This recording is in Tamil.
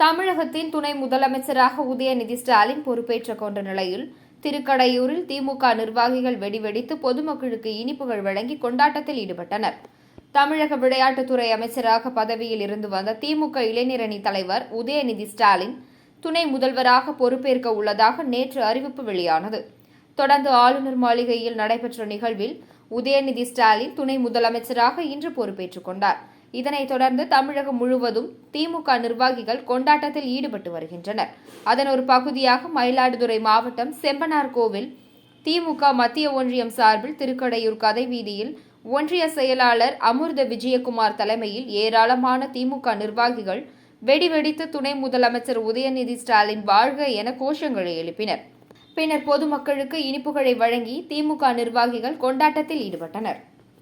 தமிழகத்தின் துணை முதலமைச்சராக உதயநிதி ஸ்டாலின் பொறுப்பேற்றுக் கொண்ட நிலையில் திருக்கடையூரில் திமுக நிர்வாகிகள் வெடிவெடித்து பொதுமக்களுக்கு இனிப்புகள் வழங்கி கொண்டாட்டத்தில் ஈடுபட்டனர். தமிழக விளையாட்டுத்துறை அமைச்சராக பதவியில் இருந்து வந்த திமுக இளைஞரணி தலைவர் உதயநிதி ஸ்டாலின் துணை முதல்வராக பொறுப்பேற்க உள்ளதாக நேற்று அறிவிப்பு வெளியானது. தொடர்ந்து ஆளுநர் மாளிகையில் நடைபெற்ற நிகழ்வில் உதயநிதி ஸ்டாலின் துணை முதலமைச்சராக இன்று பொறுப்பேற்றுக் கொண்டார். இதனைத் தொடர்ந்து தமிழகம் முழுவதும் திமுக நிர்வாகிகள் கொண்டாட்டத்தில் ஈடுபட்டு வருகின்றனர். அதன் ஒரு பகுதியாக மயிலாடுதுறை மாவட்டம் செம்பனார் கோவில் திமுக மத்திய ஒன்றியம் சார்பில் திருக்கடையூர் கதை வீதியில் ஒன்றிய செயலாளர் அமிர்த விஜயகுமார் தலைமையில் ஏராளமான திமுக நிர்வாகிகள் வெடிவெடித்து துணை முதலமைச்சர் உதயநிதி ஸ்டாலின் வாழ்க என கோஷங்களை எழுப்பினர். பின்னர் பொதுமக்களுக்கு இனிப்புகளை வழங்கி திமுக நிர்வாகிகள் கொண்டாட்டத்தில் ஈடுபட்டனர்.